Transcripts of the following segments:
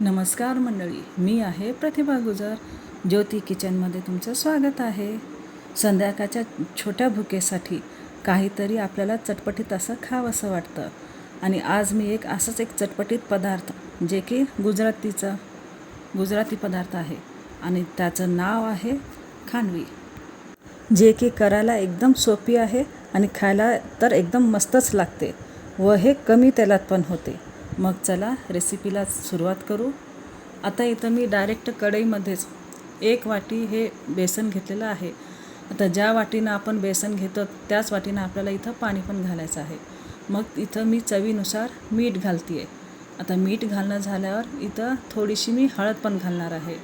नमस्कार मंडळी मी आहे प्रतिभा गुजर. ज्योती किचनमध्ये तुमचं स्वागत आहे. संध्याकाळच्या छोट्या भुकेसाठी काहीतरी आपल्याला चटपटीत असं खावंसं वाटतं. आणि आज मी एक असंच एक चटपटीत पदार्थ जे की गुजरातीचं गुजराती पदार्थ आहे. आणि त्याचं नाव आहे खांडवी जे की करायला एकदम सोपी आहे आणि खायला तर एकदम मस्तच लागते. व हे कमी तेलात पण होते. मग चला रेसिपीला सुरुवात करू. आता इथं मी डायरेक्ट कढईमध्येच एक वाटी हे बेसन घेतलेलं आहे. आता ज्या वाटीनं आपण बेसन घेतो त्याच वाटीनं आपल्याला इथं पाणी पण घालायचं आहे. मग इथं मी चवीनुसार मीठ घालते आहे आता मीठ घालणं झाल्यावर इथं थोडीशी मी हळद पण घालणार आहे.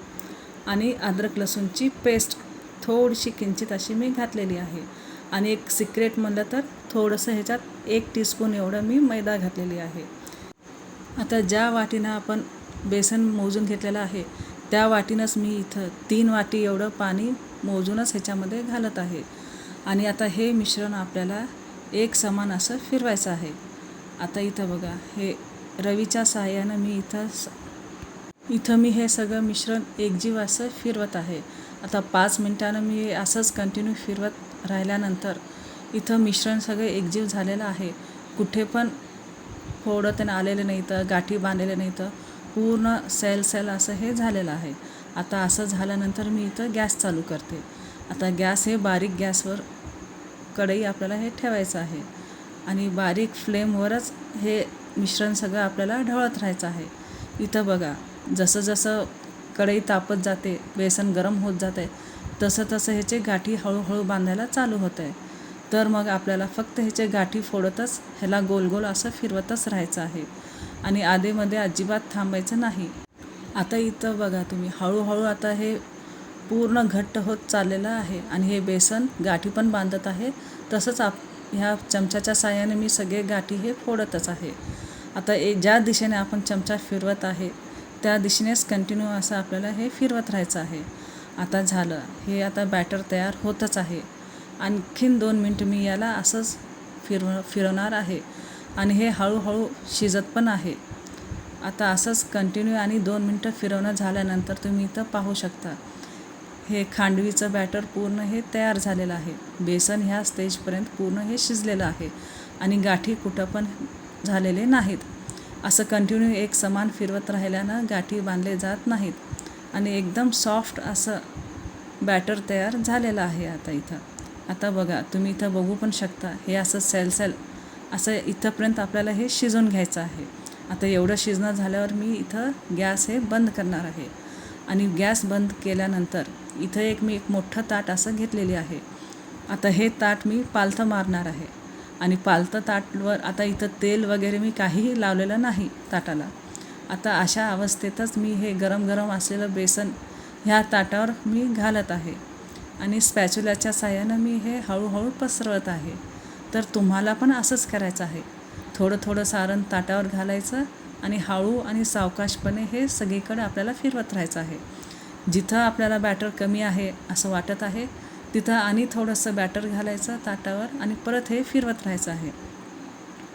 आणि अद्रक लसूणची पेस्ट थोडीशी किंचित अशी मी घातलेली आहे. आणि एक सिक्रेट म्हणलं तर थोडंसं ह्याच्यात एक टीस्पून एवढं मी मैदा घातलेली आहे. आता ज्या वाटीनं आपण बेसन मोजून घेतलेलं आहे त्या वाटीनंच मी इथं तीन वाटी एवढं पाणी मोजूनच ह्याच्यामध्ये घालत आहे. आणि आता हे मिश्रण आपल्याला एक समान असं फिरवायचं आहे. आता इथं बघा हे रवीच्या सहाय्यानं मी इथं स इथं मी हे सगळं मिश्रण एकजीव असं फिरवत आहे. आता पाच मिनटानं मी असंच कंटिन्यू फिरवत राहिल्यानंतर इथं मिश्रण सगळं एकजीव झालेलं आहे. कुठे पण फोडं त्यांना आलेलं नाही तर गाठी बांधलेलं नाही तर पूर्ण सेल सेल असं हे झालेलं आहे. आता असं झाल्यानंतर मी इथं गॅस चालू करते. आता गॅस हे बारीक गॅसवर कढई आपल्याला हे ठेवायचं आहे. आणि बारीक फ्लेमवरच हे मिश्रण सगळं आपल्याला ढवळत राहायचं आहे. इथं बघा जसं जसं कढई तापत जाते बेसन गरम होत जाते तसं तसं ह्याचे गाठी हळूहळू बांधायला चालू होत आहे. तर मग आपल्याला फक्त ह्याचे गाठी फोडतच ह्याला गोल गोल असं फिरवतच राहायचं आहे. आणि आधेमध्ये अजिबात थांबायचं नाही. आता इथं बघा तुम्ही हळूहळू आता हे पूर्ण घट्ट होत चाललेलं आहे. आणि हे बेसन गाठी पण बांधत आहे. तसंच आप ह्या चमच्याच्या साह्याने मी सगळे गाठी हे फोडतच आहे. आता ए ज्या दिशेने आपण चमचा फिरवत आहे त्या दिशेनेच कंटिन्यू असं आपल्याला हे फिरवत राहायचं आहे. आता झालं. हे आता बॅटर तयार होतच आहे. आणखीन दोन मिनटं मी याला असंच फिरव फिरवणार आहे. आणि हे हळूहळू शिजत पण आहे. आता असंच कंटिन्यू आणि दोन मिनटं फिरवणं झाल्यानंतर तुम्ही इथं पाहू शकता. हे खांडवीचं बॅटर पूर्ण हे तयार झालेलं आहे. बेसन ह्या स्टेजपर्यंत पूर्ण हे शिजलेलं आहे. आणि गाठी कुठं पण झालेले नाहीत. असं कंटिन्यू एक समान फिरवत राहिल्यानं गाठी बांधले जात नाहीत. आणि एकदम सॉफ्ट असं बॅटर तयार झालेलं आहे आता इथं. आता बघा तुम्ही इथं बघू पण शकता हे असं सेल सेल असं इथंपर्यंत आपल्याला हे शिजवून घ्यायचं आहे. आता एवढं शिजणं झाल्यावर मी इथं गॅस हे बंद करणार आहे. आणि गॅस बंद केल्यानंतर इथं एक मी एक मोठं ताट असं घेतलेली आहे. आता हे ताट मी पालथं मारणार आहे. आणि पालथं ताटवर आता इथं तेल वगैरे मी काहीही लावलेलं नाही ताटाला. आता अशा अवस्थेतच मी हे गरम गरम असलेलं बेसन ह्या ताटावर मी घालत आहे. आणि स्पॅच्युलाच्या साह्यानं मी हे हळूहळू पसरवत आहे. तर तुम्हाला पण असंच करायचं आहे. थोडं थोडं सारण ताटावर घालायचं आणि हळू आणि सावकाशपणे हे सगळीकडे आपल्याला फिरवत राहायचं आहे. जिथं आपल्याला बॅटर कमी आहे असं वाटत आहे तिथं आणि थोडंसं बॅटर घालायचं ताटावर आणि परत हे फिरवत राहायचं आहे.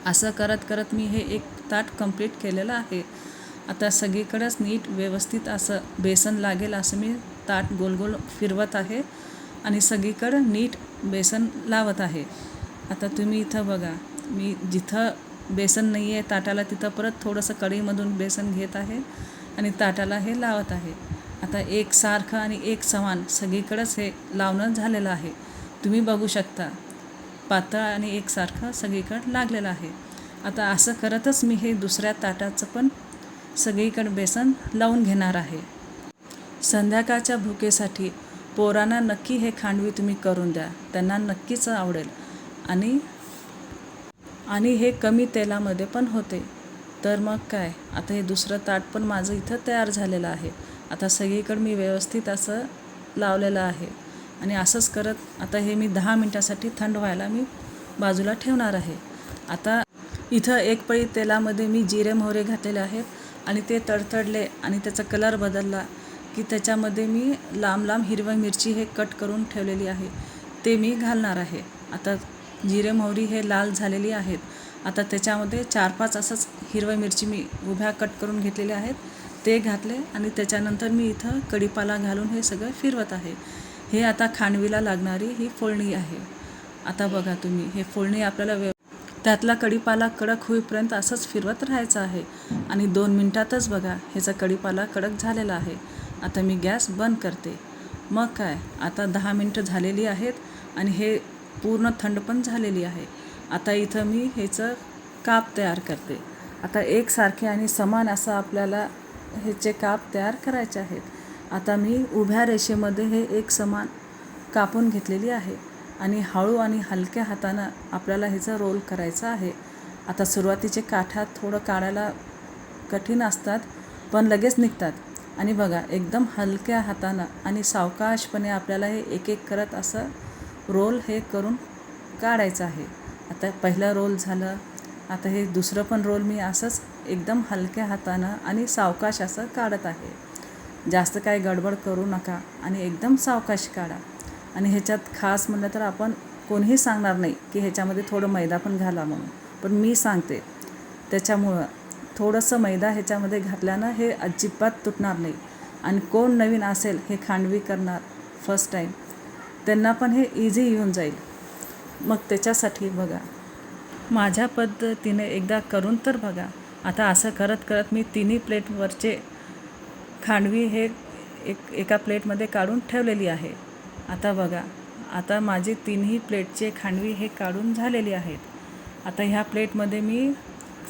असं करत करत मी हे एक ताट कंप्लीट केलेलं आहे. आता सगळीकडंच नीट व्यवस्थित असं बेसन लागेल असं मी ताट गोल गोल फिरवत आहे आणि सगळीकडं नीट बेसन लावत आहे. आता तुम्ही इथं बघा मी जिथं बेसन नाही आहे ताटाला तिथं परत थोडंसं कढईमधून बेसन घेत आहे आणि ताटाला हे लावत आहे. आता एक सारखं आणि एक समान सगळीकडंच हे लावणं झालेलं आहे. तुम्ही बघू शकता पातळ आणि एकसारखं सगळीकडं लागलेलं आहे. आता असं करतच मी हे दुसऱ्या ताटाचं पण सगळीकडं बेसन लावून घेणार आहे. संध्याकाळच्या भुकेसाठी पोरांना नक्की हे खांडवी तुम्ही करून द्या. त्यांना नक्कीच आवडेल. आणि आणि हे कमी तेलामध्ये पण होते. तर मग काय? आता हे दुसरं ताट पण माझं इथं तयार झालेलं आहे. आता सगळीकडं मी व्यवस्थित असं लावलेलं आहे. आणि असंच करत आता हे मी दहा मिनटासाठी थंड व्हायला मी बाजूला ठेवणार आहे. आता इथं एक पळी तेलामध्ये मी जिरे मोहरे घातलेले आहेत आणि ते तडतडले आणि त्याचा कलर बदलला. की त्याच्यामध्ये मी लांब लांब हिरवी मिरची हे कट करून ठेवलेली आहे. ते मी घालणार आहे. आता जिरे मोहरी हे लाल झालेली आहेत. आता त्याच्यामध्ये चार पाच असंच हिरव्या मिरची मी उभ्या कट करून घेतलेल्या आहेत. ते घातले आणि त्याच्यानंतर मी इथं कढीपाला घालून हे सगळं फिरवत आहे. हे आता खांडवीला लागणारी ही फोडणी आहे. आता बघा तुम्ही हे फोडणी आपल्याला व्य त्यातला कढीपाला कडक होईपर्यंत असंच फिरवत राहायचं आहे. आणि दोन मिनटातच बघा ह्याचा कढीपाला कडक झालेला आहे. आता मी गॅस बंद करते. मग काय? आता दहा मिनटं झालेली आहेत आणि हे पूर्ण थंड पण झालेली आहे. आता इथं मी ह्याचं काप तयार करते. आता एकसारखे आणि समान असं आपल्याला ह्याचे काप तयार करायचे आहेत. आता मी उभ्या रेषेमध्ये हे एक समान कापून घेतलेली आहे आणि हळू आणि हलक्या हातानं आपल्याला ह्याचं रोल करायचं आहे. आता सुरुवातीचे काठात थोडं काढायला कठीण असतात पण लगेच निघतात. आणि बघा एकदम हलक्या हातानं आणि सावकाशपणे आपल्याला हे एक एक करत असं रोल हे करून काढायचं आहे. आता पहिलं रोल झालं आता हे दुसरं पण रोल मी असंच एकदम हलक्या हातानं आणि सावकाश असं काढत आहे. जास्त काय गडबड करू नका आणि एकदम सावकाश काढा. आणि ह्याच्यात खास म्हणलं तर आपण कोणीही सांगणार नाही की ह्याच्यामध्ये थोडं मैदा पण घाला म्हणून. पण मी सांगते त्याच्यामुळं थोडंसं मैदा ह्याच्यामध्ये घातल्यानं हे अजिबात तुटणार नाही. आणि कोण नवीन असेल हे खांडवी करणार फर्स्ट टाईम त्यांना पण हे इझी येऊन जाईल. मग त्याच्यासाठी बघा. माझ्या पद्धतीने एकदा करून तर बघा. आता असं करत करत मी तिन्ही प्लेटवरचे खांडवी हे एक एका प्लेटमध्ये काढून ठेवलेली आहे. आता बघा. आता माझे तिन्ही प्लेटचे खांडवी हे काढून झालेली आहेत. आता ह्या प्लेटमध्ये मी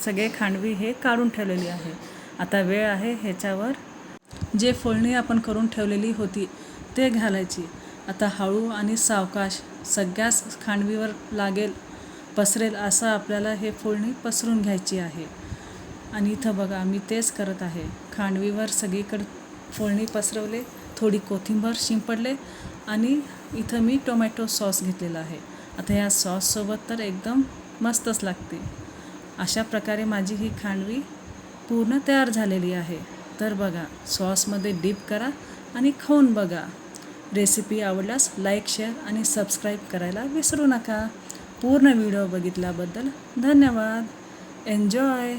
सगळे खांडवी हे काढून ठेवलेली आहे. आता वेळ आहे ह्याच्यावर जे फोडणी आपण करून ठेवलेली होती ते घालायची. आता हळू आणि सावकाश सगळ्याच खांडवीवर लागेल पसरेल असं आपल्याला हे फोडणी पसरून घ्यायची आहे. आणि इथं बघा मी तेच करत आहे. खांडवीवर सगळीकडे फोडणी पसरवले थोडी कोथिंबीर शिंपडले आणि इथं मी टोमॅटो सॉस घेतलेला आहे. आता ह्या सॉससोबत तर एकदम मस्तच लागते. अशा प्रकारे माझी ही खांडवी पूर्ण तयार झालेली आहे. तर बघा सॉसमध्ये डीप करा आणि खाऊन बघा. रेसिपी आवडल्यास लाईक शेअर आणि सबस्क्राईब करायला विसरू नका. पूर्ण व्हिडिओ बघितल्याबद्दल धन्यवाद. एन्जॉय